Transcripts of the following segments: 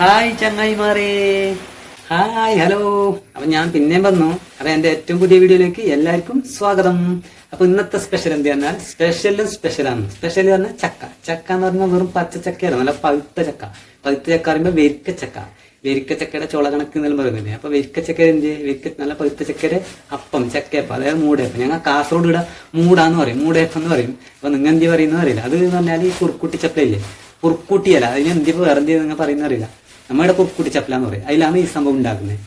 Hi ചങ്ങായിമാരേ. Hi hello. അപ്പൊ ഞാൻ പിന്നെയും വന്നു. അപ്പൊ എന്റെ ഏറ്റവും പുതിയ വീഡിയോയിലേക്ക് എല്ലാവർക്കും സ്വാഗതം. അപ്പൊ ഇന്നത്തെ സ്പെഷ്യൽ എന്ത് പറഞ്ഞാൽ സ്പെഷ്യലും സ്പെഷ്യലാണ് സ്പെഷ്യൽ പറഞ്ഞാൽ ചക്ക. ചക്ക എന്ന് പറഞ്ഞാൽ വെറും പച്ച ചക്കയല്ല നല്ല പഴുത്ത ചക്ക. പഴുത്ത ചക്ക പറയുമ്പോൾ വെരിക്ക ചക്ക. വെരിക്ക ചക്കയുടെ ചോള കണക്ക് എന്നെല്ലാം പറയുന്നില്ലേ? അപ്പൊ വെരിക്ക ചക്ക എന്ത്? വെരിക്ക നല്ല പഴുത്ത ചക്കയുടെ അപ്പം ചക്കയപ്പം അതായത് മൂടയപ്പം. ഞങ്ങൾ കാസർഗോഡ് ഇവിടെ മൂടാന്ന് പറയും. മൂടയപ്പം എന്ന് പറയും. അപ്പൊ നിങ്ങൾ എന്ത് പറയുന്നത് അറിയില്ല. അത് എന്ന് പറഞ്ഞാൽ ഈ കുറുക്കുട്ടി ചക്കയില്ലേ കുറുക്കുട്ടിയല്ല. അതിന് എന്ത് വേറെ എന്ത് നിങ്ങൾ പറയുന്ന അറിയില്ല. നമ്മുടെ കുറുക്കുട്ടി ചപ്പല എന്ന് പറയും. അതിലാണ് ഈ സംഭവം ഉണ്ടാക്കുന്നത്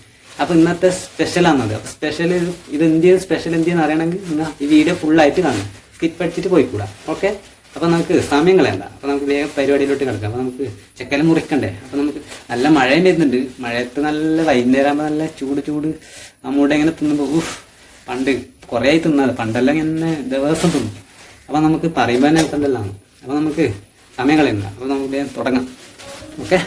അപ്പൊ ഇന്നത്തെ സ്പെഷ്യലാണത് അപ്പൊ സ്പെഷ്യൽ ഇത് ഇന്ത്യ സ്പെഷ്യൽ എന്തെന്ന് അറിയണമെങ്കിൽ നിങ്ങൾ ഈ വീഡിയോ ഫുൾ ഫുള്ളായിട്ട് കാണും സ്കിപ്പ് അടിച്ചിട്ട് പോയിക്കൂടാ. ഓക്കെ അപ്പൊ നമുക്ക് സമയം കളയണ്ട. അപ്പൊ നമുക്ക് വേഗം പരിപാടിയിലോട്ട് കിടക്കാം. അപ്പൊ നമുക്ക് ചെക്കല മുറിക്കണ്ടേ? അപ്പൊ നമുക്ക് നല്ല മഴയും വരുന്നുണ്ട്. മഴയത്ത് നല്ല വൈകുന്നേരം ആകുമ്പോൾ നല്ല ചൂട് ചൂട്. നമ്മുടെ ഇങ്ങനെ തിന്നുമ്പോൾ ഊഹ് പണ്ട് കുറേ ആയി തിന്നത് പണ്ടെല്ലാം ഇങ്ങനെ ദിവസം തിന്നു. അപ്പൊ നമുക്ക് പറയുമ്പോൾ തന്നെ എത്തണ്ടല്ലോ അപ്പൊ നമുക്ക് സമയം കളയണ്ട. അപ്പൊ നമുക്ക് വേഗം തുടങ്ങാം. ഓക്കെ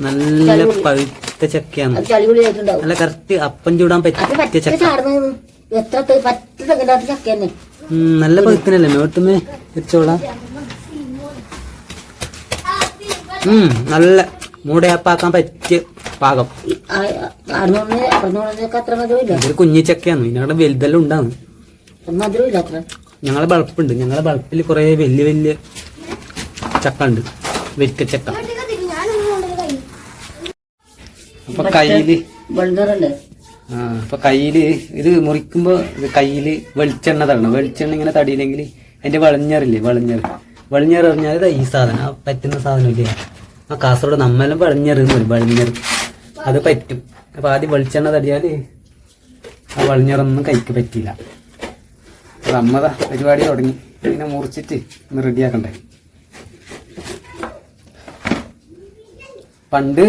നല്ലോണം നല്ല പഴുത്ത ചക്കയാണ്. അത് ചളിപൊളി ആയിട്ടുണ്ടാവും. നല്ല കറക്റ്റ് അപ്പം ചൂടാൻ പറ്റിയ പറ്റ ചക്ക. ചാടുന്നത് എത്ര തെ- പറ്റ തെങ്ങിനകത്ത് ചക്ക തന്നെ നല്ല പഴുത്തനല്ലേ നോട്ടുമേ വെച്ചോളാം ഉം നല്ല മൂടയപ്പാക്കാൻ പറ്റിയ പാകം. ഒരു കുഞ്ഞിച്ചക്കയാണ് ഇതിനവിടെ വലുതെല്ലാം ഉണ്ടാവും. അത്ര ഞങ്ങളെ ബൾപ്പുണ്ട്. ഞങ്ങളെ ബൾപ്പിൽ കുറെ വലിയ വലിയ ചക്ക ഉണ്ട് വെരിക്കച്ചക്ക അപ്പൊ കയ്യിൽ ആ അപ്പൊ കയ്യിൽ ഇത് മുറിക്കുമ്പോ ഇത് കയ്യിൽ വെളിച്ചെണ്ണ തടണം. വെളിച്ചെണ്ണ ഇങ്ങനെ തടിയില്ലെങ്കിൽ അതിന്റെ വെളഞ്ഞറില്ലേ വളഞ്ഞറ്. വെളഞ്ഞറ് പറഞ്ഞാൽ ഈ സാധനം ആ പറ്റുന്ന സാധനം ഇല്ലേ? ആ കാസർഗോഡ് നമ്മളെല്ലാം വെളഞ്ഞറ്. വരും അത് പറ്റും. അപ്പൊ ആദ്യം വെളിച്ചെണ്ണ തടിയാൽ ആ വെളഞ്ഞറൊന്നും കൈക്ക് പറ്റിയില്ല. അപ്പൊ അമ്മതാ പരിപാടി തുടങ്ങി. ഇങ്ങനെ മുറിച്ചിട്ട് ഒന്ന് റെഡിയാക്കണ്ടേ പണ്ട്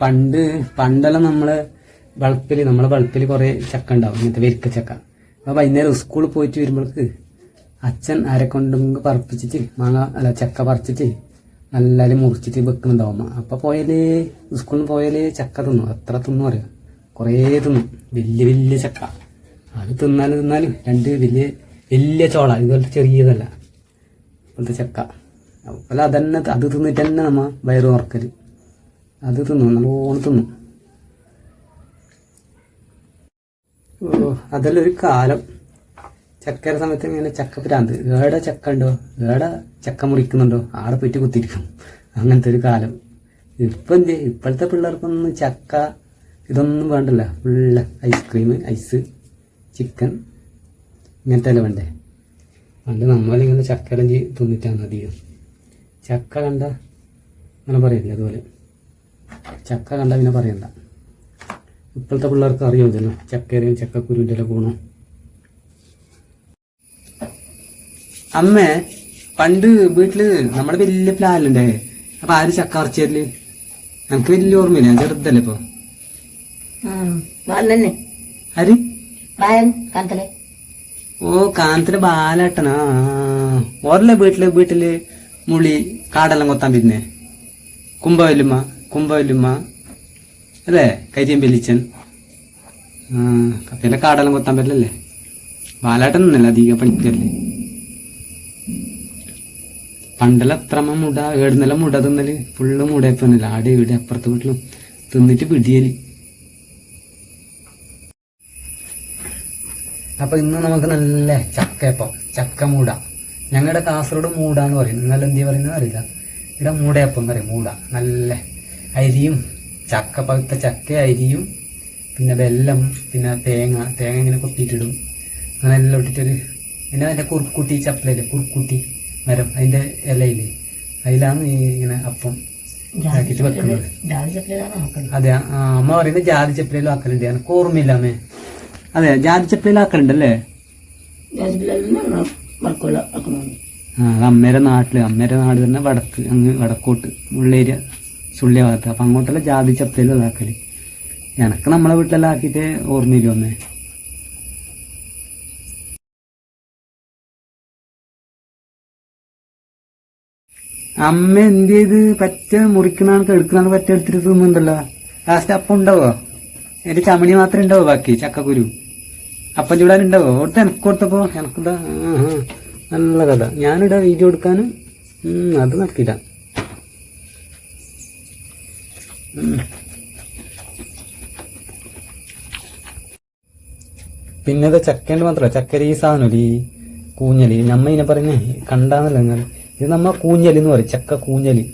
പണ്ട് പണ്ടെല്ലാം നമ്മൾ വളപ്പിൽ നമ്മളെ വളപ്പിൽ കുറെ ചക്ക ഉണ്ടാവും ഇങ്ങനത്തെ വെരിക്ക ചക്ക. അപ്പൊ വൈകുന്നേരം സ്കൂളിൽ പോയിട്ട് വരുമ്പോഴേക്ക് അച്ഛൻ ആരെ കൊണ്ടും പറപ്പിച്ചിട്ട് മാങ്ങ അല്ല ചക്ക പറിച്ചിട്ട് നല്ലാലും മുറിച്ചിട്ട് വെക്കുന്നുണ്ടാവും. അപ്പോൾ അപ്പൊ പോയാൽ സ്കൂളിൽ പോയാൽ ചക്ക തിന്നു. എത്ര തിന്നു അറിയാം? കുറേ തിന്നു. വലിയ വലിയ ചക്ക. അത് തിന്നാലും തിന്നാലും രണ്ട് വലിയ വലിയ ചോള. ഇതുപോലത്തെ ചെറിയതല്ല. ഇപ്പോഴത്തെ ചക്ക. അപ്പോൾ അതന്നെ അത് തിന്നിട്ട് തന്നെ നമ്മ വയറ് ഉറക്കൽ അത് തിന്നു നല്ലോണം തിന്നു. ഓ അതെല്ലാം ഒരു കാലം. ചക്കര സമയത്ത് ഇങ്ങനെ ചക്ക പ്രാന്ത്. ഏടെ ചക്ക ഉണ്ടോ? ഏടെ ചക്ക മുറിക്കുന്നുണ്ടോ? ആടെ പോയിട്ട് കുത്തിരിക്കും അങ്ങനത്തെ ഒരു കാലം. ഇപ്പം എന്ത്? ഇപ്പോഴത്തെ പിള്ളേർക്കൊന്നും ചക്ക ഇതൊന്നും വേണ്ടല്ല. Full ice cream ice chicken ഇങ്ങനത്തെ അല്ലേ വേണ്ടേ? പണ്ട് നമ്മളിങ്ങനെ ചക്കയെല്ലാം ചെയ്ത് തിന്നിട്ടാണ് അധികം ചക്ക കണ്ട അങ്ങനെ പറയില്ല അതുപോലെ. ചക്ക കണ്ട പിന്നെ പറയണ്ട. ഇപ്പോഴത്തെ പിള്ളേർക്ക് അറിയാമല്ലോ ചക്കരയും ചക്കക്കുരുവിന്റെ എല്ലാം ഗുണം അമ്മേ പണ്ട് വീട്ടിൽ നമ്മുടെ വലിയ പ്ലാനുണ്ടേ അപ്പൊ ആര് ചക്ക അറച്ചേരൽ എനിക്ക് വലിയ ഓർമ്മയില്ല. ഞാൻ ചെറുതല്ലേ ഇപ്പൊ. ആര്? കാന്തലെ. ഓ കാനത്തിന്റെ ബാലേട്ടനാ. ഓരല്ലേ വീട്ടിൽ വീട്ടിൽ? മുളി കാടെല്ലാം കൊത്താൻ പിന്നെ. കുംഭവല്ലുമ്മ കുംഭവല്ലുമ്മ അല്ലേ? കരിയം വെലിച്ചൻ ആ പിന്നെ കാടെല്ലാം കൊത്താൻ പറ്റില്ലല്ലേ? ബാലേട്ടൻ ഒന്നല്ല അധികം പണിക്കല്ലേ പണ്ടെല്ലാം അത്രമ മുട ഏടുന്നെല്ലാം മുട തിന്നൽ. ഫുള്ള് മുടയപ്പന്നല്ല ആടെ ഇവിടെ അപ്പുറത്ത് വീട്ടിലും തിന്നിട്ട് പിടിയൽ. അപ്പൊ ഇന്ന് നമുക്ക് നല്ല ചക്കയപ്പം ചക്ക മൂട ഞങ്ങളുടെ കാസർഗോഡ് മൂടാന്ന് പറയും. നിങ്ങൾ എന്തി പറയുന്നത് അറിയില്ല. ഇവിടെ മൂടയപ്പം പറയും. മൂട. നല്ല അരിയും ചക്ക പഴുത്ത ചക്ക അരിയും പിന്നെ വെല്ലം പിന്നെ തേങ്ങ തേങ്ങ ഇങ്ങനെ കൊത്തിയിട്ടിടും. അങ്ങനെ എല്ലാം ഇട്ടിട്ടൊരു പിന്നെ അതിന്റെ കുറുക്കുട്ടി ചപ്പലയില്ലേ? കുറുക്കുട്ടി മരം. അതിന്റെ ഇലയില്ലേ? അതിലാണ് ഈ ഇങ്ങനെ അപ്പം ആക്കിയിട്ട് വെക്കുന്നത്. അതെ അമ്മ പറയുന്നത് ജാതി ചപ്പലയിലും ആക്കലുണ്ട്. എനിക്ക് ഓർമ്മയില്ല അമ്മേ. അതെ ജാതി ചപ്പലയിലും ആക്കലുണ്ടല്ലേ? വർക്കുള്ള ആക്കുന്നുണ്ട് അത് അമ്മേരെ നാട്ടിൽ അമ്മേരെ നാട് തന്നെ വടക്ക് അങ്ങ് വടക്കോട്ട് ഉള്ളേരിയ സുള്ളിയ ഭാഗത്ത്. അപ്പൊ അങ്ങോട്ടുള്ള ജാതി ചപ്പയിലും ഇതാക്കൽ. എനക്ക് നമ്മളെ വീട്ടിലെല്ലാം ആക്കിയിട്ട് ഓർമ്മയില്ല ഒന്നേ അമ്മ എന്ത് ചെയ്ത്? പറ്റ മുറിക്കണാണ് എടുക്കണ പറ്റ എടുത്തിട്ട് തിന്നുന്നുണ്ടല്ലോ. ലാസ്റ്റ് അപ്പം ഉണ്ടാവോ എന്റെ ചമണി മാത്രമേ ഉണ്ടാവോ ബാക്കി? ചക്കക്കുരു? അപ്പം ചൂടാനുണ്ടോ? ഓട്ട് എനിക്ക് കൊടുത്തപ്പോ? എനിക്കിതാ നല്ല കഥ. ഞാനിവിടെ വീഡിയോ എടുക്കാനും അത് നടക്കില്ല. പിന്നെ ഇത് ചക്കേന്റെ മാത്രമല്ല ചക്കര ഈ സാധനം ഈ കൂഞ്ഞലി. നമ്മ ഇതിനെ പറയുന്നേ കണ്ടാന്നല്ല ഇത് നമ്മ കൂഞ്ഞലി എന്ന് പറയും. ചക്ക കൂഞ്ഞലി.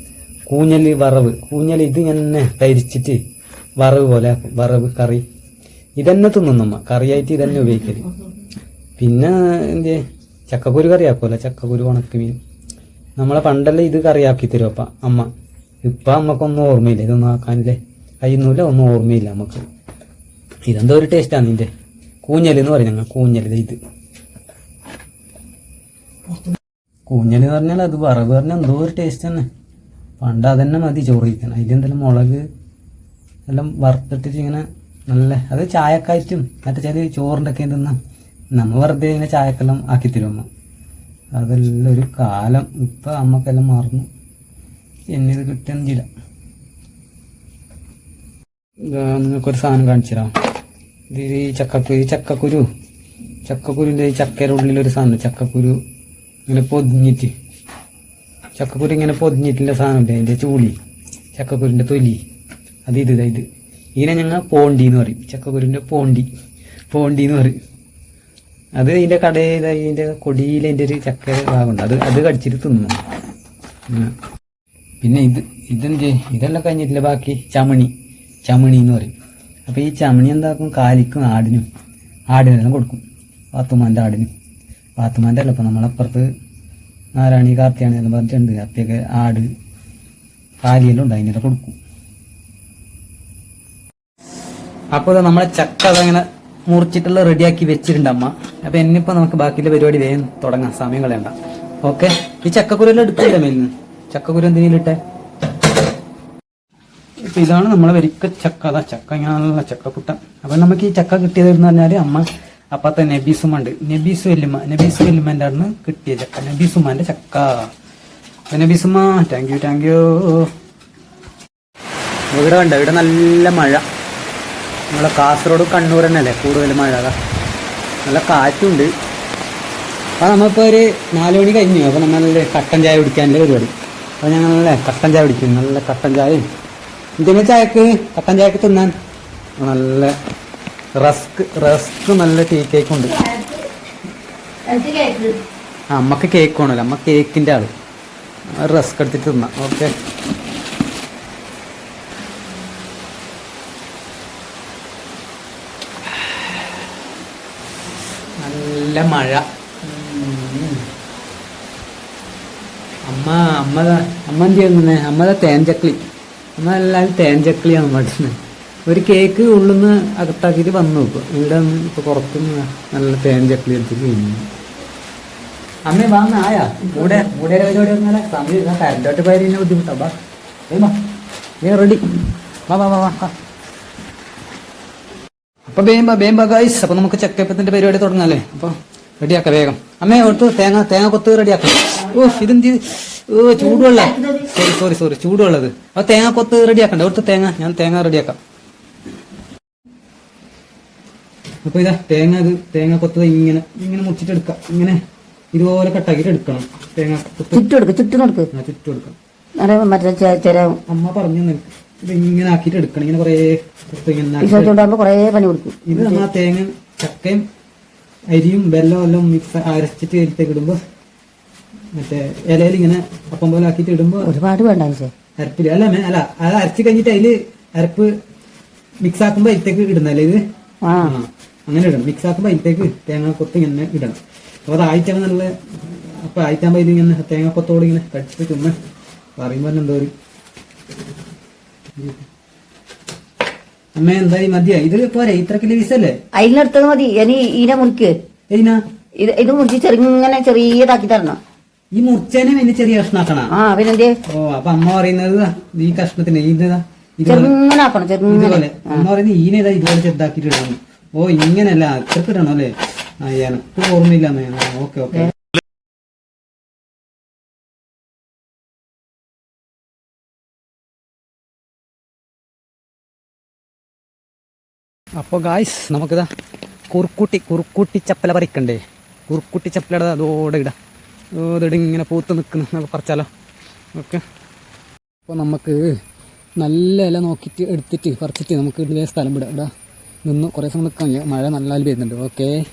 കൂഞ്ഞലി വറവ്. കൂഞ്ഞലി ഇത് ഇങ്ങനെ തരിച്ചിട്ട് വറവ് പോലെ വറവ് കറി. ഇതന്നെ തിന്നുന്നമ്മ കറിയായിട്ട് ഇതന്നെ ഉപയോഗിക്കൽ. പിന്നെ എന്ത്? ചക്കക്കുരു കറിയാക്കുമല്ലോ ചക്കക്കുരു ഉണക്കമീൻ. നമ്മളെ പണ്ടല്ലേ ഇത് കറിയാക്കി തരും അപ്പ അമ്മ. ഇപ്പം അമ്മക്കൊന്നും ഓർമ്മയില്ല. ഇതൊന്നും ആക്കാനില്ലേ? കഴിയുന്നില്ല ഒന്നും ഓർമ്മയില്ല നമുക്ക് ഇതെന്തോ ഒരു ടേസ്റ്റാണ് നിന്റെ കൂഞ്ഞൽ എന്ന് പറയും ഞങ്ങൾ. കൂഞ്ഞൽ ഇത്. കൂഞ്ഞൽ എന്ന് പറഞ്ഞാൽ അത് വറവ് പറഞ്ഞാൽ എന്തോ ഒരു ടേസ്റ്റ് തന്നെ പണ്ട് അതന്നെ മതി ചോറ് കഴിക്കാൻ. മുളക് എല്ലാം വറുത്തിട്ടിട്ട് ഇങ്ങനെ നല്ല അത് ചായക്കായിട്ടും മറ്റേ ചെറിയ ചോറിന്റെ ഒക്കെ തിന്നാം. നമ്മൾ വെറുതെ ഇങ്ങനെ ചായക്കെല്ലാം ആക്കി തരും അമ്മ. അതെല്ലാം ഒരു കാലം. ഇപ്പം അമ്മക്കെല്ലാം മറന്നു. എന്നെ ഇത് കിട്ടുന്നില്ല. നിങ്ങൾക്കൊരു സാധനം കാണിച്ചു ഇത് ഈ ചക്കക്കുരു ഈ ചക്കക്കുരു. ചക്കക്കുരുന്റെ ഈ ചക്കയുടെ ഉള്ളിലൊരു സാധനം ചക്കക്കുരു. ഇങ്ങനെ പൊതിഞ്ഞിട്ട്. ചക്കക്കുരു ഇങ്ങനെ പൊതിഞ്ഞിട്ടുള്ള ഉണ്ട് അതിന്റെ ചൂളി. ചക്കക്കുരുന്റെ തൊലി. അത് ഇത് ഇത്. ഇതിനെ ഞങ്ങൾ പോണ്ടി എന്ന് പറയും. ചക്കക്കുരുന്റെ പോണ്ടി. പോണ്ടി എന്ന് പറയും. അത് ഇതിന്റെ കടയിൽ ഇതിന്റെ കൊടിയിൽ അതിന്റെ ഒരു ചക്ക ഭാഗമുണ്ട്. അത് അത് കടിച്ചിട്ട് തിന്നു. പിന്നെ ഇത് ഇതെന്ത്? ഇതെല്ലാം കഴിഞ്ഞിട്ടില്ല. ബാക്കി ചമണി. ചമണി എന്ന് പറയും. അപ്പോൾ ഈ ചമണി എന്താക്കും? കാലിക്കും ആടിനും. ആടിനെല്ലാം കൊടുക്കും. പാത്തുമാന്റെ ആടിനും. പാത്തുമാന്റെ അല്ല ഇപ്പം നമ്മളപ്പുറത്ത് നാരായണി കാർത്തിയാണി എല്ലാം പറഞ്ഞിട്ടുണ്ട്. അത്യൊക്കെ ആട് കാലിയെല്ലാം ഉണ്ട്. അതിനെല്ലാം കൊടുക്കും. അപ്പോൾ ഇത് നമ്മളെ ചക്ക അതങ്ങനെ മുറിച്ചിട്ടുള്ള റെഡിയാക്കി വെച്ചിട്ടുണ്ട് അമ്മ. അപ്പൊ എന്നിപ്പോ നമുക്ക് ബാക്കിയുള്ള പരിപാടി വേഗം തുടങ്ങാം. സമയം കളയണ്ട. ഓക്കെ? ഈ ചക്കക്കുരെല്ലാം എടുക്കില്ല മേലിന്ന് ചക്കക്കുരു ഇട്ടെ? ഇപ്പൊ ഇതാണ് നമ്മളെ വരിക്ക ചക്ക. അതാ ചക്ക ഇങ്ങനെ ചക്കക്കുട്ട അപ്പൊ നമുക്ക് ഈ ചക്ക കിട്ടിയത് എന്ന് പറഞ്ഞാൽ അമ്മ അപ്പത്തെ നബീസും ഉണ്ട് നബീസ് വല്യമ്മ. നബീസ് വല്യമ്മന്റെ ആണ് കിട്ടിയ ചക്ക. നബീസുമാന്റെ ചക്ക. അപ്പൊ Nabeesumma thank you thank you ഇവിടെ ഉണ്ട് ഇവിടെ നല്ല മഴ. നമ്മളെ കാസർഗോഡ് കണ്ണൂർ തന്നെയല്ലേ കൂടുതൽ മഴ? അതാ. നല്ല കാറ്റുണ്ട്. അപ്പോൾ നമ്മളിപ്പോൾ ഒരു നാല് മണി കഴിഞ്ഞു. അപ്പോൾ നമ്മൾ നല്ല കട്ടൻ ചായ കുടിക്കാനുള്ള പരിപാടി. അപ്പോൾ ഞങ്ങൾ നല്ല കട്ടൻ ചായ കുടിക്കും. നല്ല കട്ടൻ ചായയും. എന്തിനാ ചായക്ക് കട്ടൻ ചായക്ക് തിന്നാൻ? നല്ല റസ്ക് റസ്ക് നല്ല ടീ കേക്ക് ഉണ്ട്. ആ അമ്മയ്ക്ക് കേക്ക് വേണമല്ലോ. അമ്മ കേക്കിന്റെ ആൾ. റസ്ക് എടുത്തിട്ട് തിന്നാം. ഓക്കെ. നല്ല മഴ. അമ്മ അമ്മ അമ്മ എന്ത് ചെയ്യുന്നേ? അമ്മത തേൻചക്ലി അമ്മ എല്ലാവരും തേൻചക്ലിയാണ് പഠിച്ചത് ഒരു കേക്ക് ഉള്ളിന്ന് അകത്താക്കിയിട്ട് വന്നു ഇപ്പൊ. ഇവിടെ ഇപ്പൊ പുറത്തുനിന്ന് നല്ല തേൻചക്ലി എടുത്തിട്ട് കഴിഞ്ഞു അമ്മ വാങ്ങ ആയാ. കൂടെ കൂടെ സമയം കരണ്ടോട്ട് പോയി ബുദ്ധിമുട്ടാ. വാ റെഡി വാ വാ വാ വാ. അപ്പൊ വേമ്പ വേമ്പ ഗൈസ് അപ്പൊ നമുക്ക് ചെക്കപ്പത്തിന്റെ പരിപാടി തുടങ്ങാല്ലേ? അപ്പൊ റെഡിയാക്ക വേഗം. അമ്മേ ഓർത്ത് തേങ്ങ തേങ്ങ കൊത്ത് റെഡിയാക്കാം ഓ ഇതെന്ത്? ഓ ചൂടുവെള്ള. സോറി സോറി സോറി ചൂടുവെള്ളത്. അപ്പൊ തേങ്ങ കൊത്ത് റെഡിയാക്കണ്ടേ ഓർത്ത് തേങ്ങ ഞാൻ തേങ്ങ റെഡിയാക്കാം അപ്പൊ ഇതാ തേങ്ങ ഇത് തേങ്ങ കൊത്തത് ഇങ്ങനെ ഇങ്ങനെ മുറിച്ചിട്ട് എടുക്കാം. ഇങ്ങനെ ഇതുപോലെ കട്ടാക്കിയിട്ട് എടുക്കണം. തേങ്ങ ചുറ്റും എടുക്ക് ചുറ്റും എടുക്ക്. മറ്റേ അമ്മ പറഞ്ഞു. ഇത് ഇങ്ങനെ ആക്കിയിട്ട് എടുക്കണം. ഇങ്ങനെ കുറേ ഇങ്ങനെ കുറേ പണി കൊടുക്കും ഇത് നമ്മൾ ആ തേങ്ങ ചക്കയും അരിയും വെല്ലവും എല്ലാം മിക്സ് അരച്ചിട്ട് ഇതിലേക്ക് ഇടുമ്പോ മറ്റേ ഇലയിൽ ഇങ്ങനെ അപ്പം പോലെ ആക്കിയിട്ട് ഇടുമ്പോ ഒരുപാട് വേണ്ട അരപ്പില്ല. അരപ്പിൽ അല്ല അല്ല അത് അരച്ച് കഴിഞ്ഞിട്ട് അതിൽ അരപ്പ് മിക്സ് ആക്കുമ്പോ അതിലേക്ക് ഇടുന്നല്ലേ ഇത്? അങ്ങനെ ഇടണം. മിക്സ് ആക്കുമ്പോ അതിലേക്ക് തേങ്ങ കൊത്ത് ഇങ്ങനെ ഇടണം. അപ്പൊ അത് ആയിട്ടാണ് നല്ല അപ്പൊ ആയിട്ടാകുമ്പോ ഇത് ഇങ്ങനെ തേങ്ങ കൊത്തോട് ഇങ്ങനെ കടിച്ചിട്ട് ചുമ്മാ പറയുമ്പോ എന്തോ ഒരു അമ്മ എന്തായി? മതിയാ? ഇത് പോരെ ഇത്ര കിലോ വീസല്ലേ? അതിനടുത്തത് മതി. ഇനി ഇതിനെ മുറിക്ക്. ഇത് ഇത് മുറിച്ച് ചെറുങ്ങനെ ചെറിയതാക്കി തരണം. ഈ മുറിച്ചേനെ വലിയ ചെറിയ കഷ്ണാക്കണ? ആ പിന്നെന്തേ ഓ അപ്പൊ അമ്മ പറയുന്നത് ഈ കഷ്ണത്തിന് ഇതാ ഇതുപോലെ. ചെറുങ്ങനെ ആക്കണം ചെറുങ്ങനെ. ഇതുപോലെ. അമ്മ പറയുന്നത് ഈനേതാ ഇതുപോലെ ചെറുതാക്കിട്ട് ഇടണം. ഓ ഇങ്ങനല്ല ഇത്രക്കിടണം അല്ലേ? ആ എനക്ക് ഓർമ്മയില്ല ഓക്കെ ഓക്കെ. അപ്പോൾ ഗായ്സ് നമുക്കിതാ കുറുക്കുട്ടി കുറുക്കുട്ടി ചപ്പല പറിക്കണ്ടേ? കുറുക്കുട്ടി ചപ്പലയുടെ അതോടെ ഇടാം. അതോടെ ഇങ്ങനെ പൂത്ത് നിൽക്കുന്നു. നമുക്ക് പറിച്ചാലോ? ഓക്കെ. അപ്പോൾ നമുക്ക് നല്ല ഇല നോക്കിയിട്ട് എടുത്തിട്ട് പറിച്ചിട്ട് നമുക്ക് ഇടേ സ്ഥലം വിടാം. ഇവിടെ നിന്ന് കുറേ സമയം നിൽക്കാൻ മഴ നല്ല വരുന്നുണ്ട് ഓക്കെ.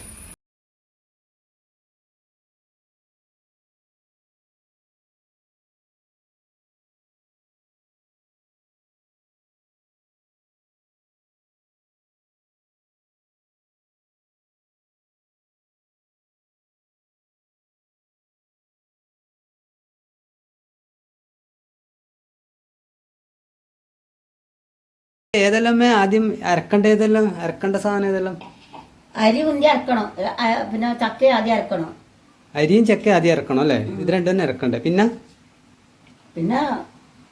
ഏതെല്ലാം ആദ്യം അരക്കണ്ട ഏതെല്ലാം അരക്കണ്ട സാധനം ഏതെല്ലാം? അരി ഉന്തി അരക്കണം. പിന്നെ ചക്ക ആദ്യം അരക്കണം. അരിയും ചക്ക ആദ്യം അരക്കണം അല്ലേ? ഇത് രണ്ടും തന്നെ അരക്കണ്ടേ? പിന്നെ? പിന്നെ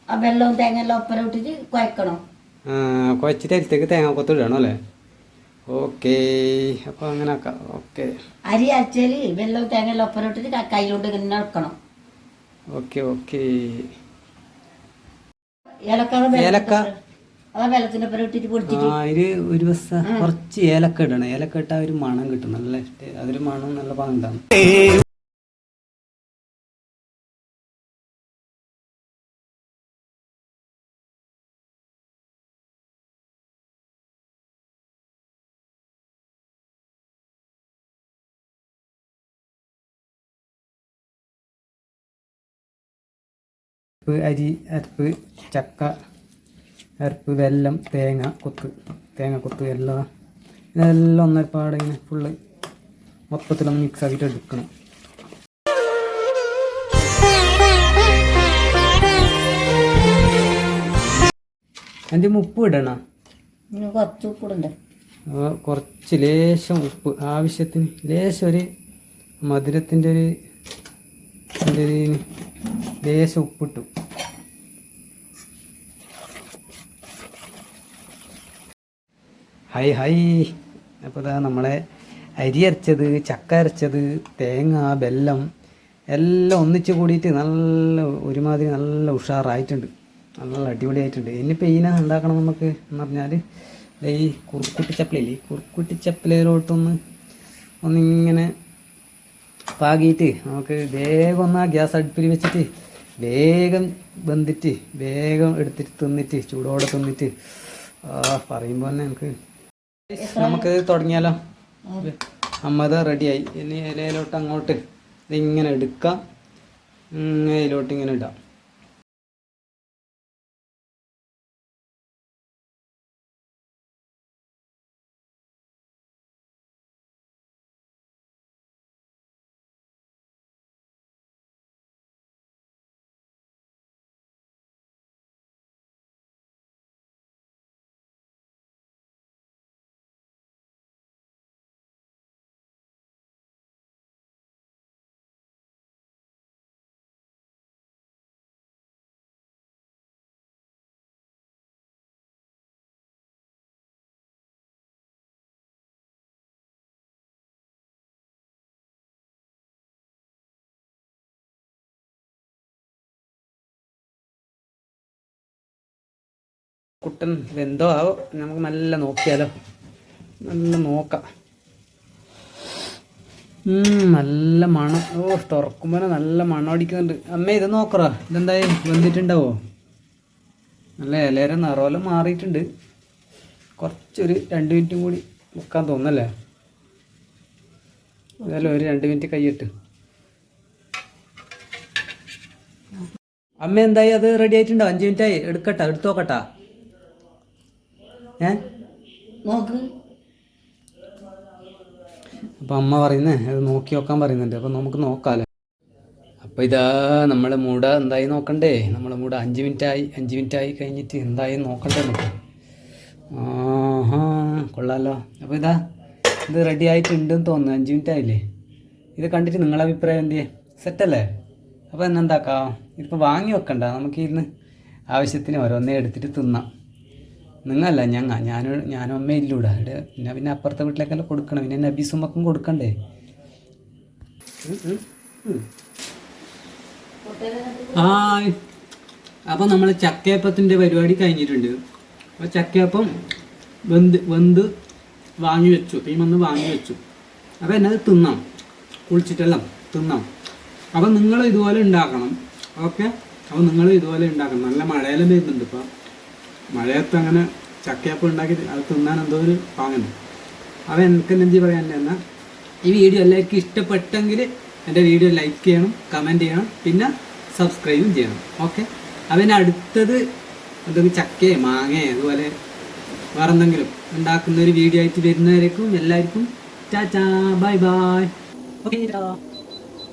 ആ വെള്ളവും തേങ്ങയെല്ലാം ഒപ്പര ഇട്ടിട്ട് കുഴക്കണം. ആ, കുഴച്ചിട്ട് അരിത്തേക്ക് തേങ്ങാക്കൊത്ത് ഇടണം അല്ലേ? ഓക്കേ. അപ്പോൾ അങ്ങനെ ആക്കാം. ഓക്കെ. അരി അരച്ചാൽ വെള്ളവും തേങ്ങ എല്ലാം ഒപ്പര ഇട്ടിട്ട് ക- കയ്യിലോട്ട് ഇങ്ങനെ അടക്കണം ഓക്കെ ഓക്കെ. ഏലക്ക? ആ ഒരു ഒരു ദിവസം കുറച്ച് ഏലക്ക ഇടണം. ഏലക്ക ഇട്ടാ ഒരു മണം കിട്ടും നല്ല അതൊരു മണം നല്ല അരപ്പ് അരി അരപ്പ് ചക്ക. അരപ്പ് ഇതെല്ലാം തേങ്ങ കൊത്ത് തേങ്ങ കൊത്ത് എല്ലാം ഇതെല്ലാം ഒന്നരപ്പാടെ ഇങ്ങനെ ഫുള്ള് മൊത്തത്തിലൊന്ന് മിക്സ് ആക്കിയിട്ട് എടുക്കണം. അതിന്റെ ഉപ്പ് ഇടണോ? കുറച്ച് ആ, കുറച്ച് ലേശം ഉപ്പ്. ആവശ്യത്തിന് ലേശം ഒരു മധുരത്തിന്റെ ഒരു ഒരു ലേശം ഉപ്പിട്ടു. Hi hi. അപ്പോൾ ഇതാ നമ്മളെ അരി അരച്ചത് ചക്ക അരച്ചത് തേങ്ങ ബെല്ലം എല്ലാം ഒന്നിച്ച് കൂടിയിട്ട് നല്ല ഒരുമാതിരി നല്ല ഉഷാറായിട്ടുണ്ട്. നല്ല അടിപൊളിയായിട്ടുണ്ട്. ഇനിയിപ്പോൾ ഇതിനെ ഉണ്ടാക്കണം നമുക്ക് എന്ന് പറഞ്ഞാൽ ഈ കുറുക്കുട്ടി ചപ്പലയില്ലേ ഈ കുറുക്കുട്ടി ചപ്പലയിലോട്ടൊന്ന് ഒന്നിങ്ങനെ പാകിയിട്ട് നമുക്ക് വേഗം ഒന്ന് ആ ഗ്യാസ് അടുപ്പിൽ വെച്ചിട്ട് വേഗം വെന്തിട്ട് വേഗം എടുത്തിട്ട് തിന്നിട്ട് ചൂടോടെ തിന്നിട്ട് പറയുമ്പോൾ തന്നെ നമുക്ക് നമുക്ക് തുടങ്ങിയാലോ? അമ്മത് റെഡിയായി. ഇനി ഇലയിലോട്ട് അങ്ങോട്ട് ഇതിങ്ങനെ എടുക്കാം. ഇങ്ങനെ ഇതിലോട്ട് ഇങ്ങനെ ഇടാം. കുട്ടൻ വെന്തോ ആവോ? നമുക്ക് നല്ല നോക്കിയാലോ? നല്ല നോക്കാം. നല്ല മണം. ഓ തുറക്കുമ്പോൾ നല്ല മണം അടിക്കുന്നുണ്ട്. അമ്മ ഇത് നോക്കറ ഇതെന്തായി? വെന്തിട്ടുണ്ടാവോ? നല്ല ഇലയുടെ നിറവല്ല മാറിയിട്ടുണ്ട്. കുറച്ചൊരു രണ്ട് മിനിറ്റും കൂടി വെക്കാൻ തോന്നല്ലേ ഏതായാലും ഒരു രണ്ട് മിനിറ്റ് കൈയിട്ട്. അമ്മ എന്തായി? അത് റെഡി ആയിട്ടുണ്ടോ? അഞ്ച് മിനിറ്റായി. എടുക്കട്ടെ എടുക്കട്ടാ എടുത്തു നോക്കട്ടാ. ഏ? നോക്ക്. അപ്പം അമ്മ പറയുന്നേ അത് നോക്കി നോക്കാൻ പറയുന്നുണ്ട്. അപ്പം നമുക്ക് നോക്കാമല്ലോ അപ്പോൾ ഇതാ നമ്മളെ മൂട എന്തായി നോക്കണ്ടേ? നമ്മളെ മൂട അഞ്ച് മിനിറ്റ് ആയി അഞ്ച് മിനിറ്റ് ആയി കഴിഞ്ഞിട്ട് എന്തായി നോക്കണ്ടേ നമുക്ക്? ആഹാ കൊള്ളാലോ. അപ്പോൾ ഇതാ ഇത് റെഡി ആയിട്ടുണ്ടെന്ന് തോന്നുന്നു. അഞ്ച് മിനിറ്റ് ആയില്ലേ ഇത് കണ്ടിട്ട് നിങ്ങളെ അഭിപ്രായം എന്തിയേ സെറ്റല്ലേ അപ്പോൾ എന്നെന്താക്കാം ഇതിപ്പോൾ വാങ്ങി വെക്കണ്ട. നമുക്ക് ഇരുന്ന് ആവശ്യത്തിന് ഓരോന്നേ എടുത്തിട്ട് തിന്നാം. നിങ്ങളല്ല ഞങ്ങ ഞാൻ ഞാനും അമ്മ ഇല്ലൂടെ. ഇവിടെ പിന്നെ പിന്നെ അപ്പുറത്തെ വീട്ടിലേക്കെല്ലാം കൊടുക്കണം? പിന്നെ നബീസുമ്മക്കും കൊടുക്കണ്ടേ? ആ. അപ്പോൾ നമ്മൾ ചക്കയപ്പത്തിന്റെ പരിപാടി കഴിഞ്ഞിട്ടുണ്ട്. അപ്പോൾ ചക്കയപ്പം വെന്ത് വെന്ത് വാങ്ങി വെച്ചു. ടീമൊന്ന് വാങ്ങി വെച്ചു. അപ്പോൾ എന്നത് തിന്നാം. കുളിച്ചിട്ടെല്ലാം തിന്നാം. അപ്പം നിങ്ങൾ ഇതുപോലെ ഉണ്ടാക്കണം. ഓക്കെ? അപ്പോൾ നിങ്ങൾ ഇതുപോലെ ഉണ്ടാക്കണം. നല്ല മഴയെല്ലാം വരുന്നുണ്ട് ഇപ്പം. മഴയത്ത് അങ്ങനെ ചക്കയപ്പം ഉണ്ടാക്കി അത് തിന്നാൻ എന്തോ ഒരു പാങ്ങുന്നു അത് എനിക്ക് എന്ത് പറയാനില്ല എന്നാൽ ഈ വീഡിയോ എല്ലാവർക്കും ഇഷ്ടപ്പെട്ടെങ്കിൽ എന്റെ വീഡിയോ ലൈക്ക് ചെയ്യണം കമന്റ് ചെയ്യണം പിന്നെ സബ്സ്ക്രൈബും ചെയ്യണം. ഓക്കെ അതിന് അടുത്തത് എന്തെങ്കിലും ചക്കയെ മാങ്ങയെ അതുപോലെ വേറെ എന്തെങ്കിലും ഉണ്ടാക്കുന്ന ഒരു വീഡിയോ ആയിട്ട് വരുന്നവരേക്കും എല്ലാവർക്കും ടാറ്റാ ബൈ ബൈ ഓക്കെ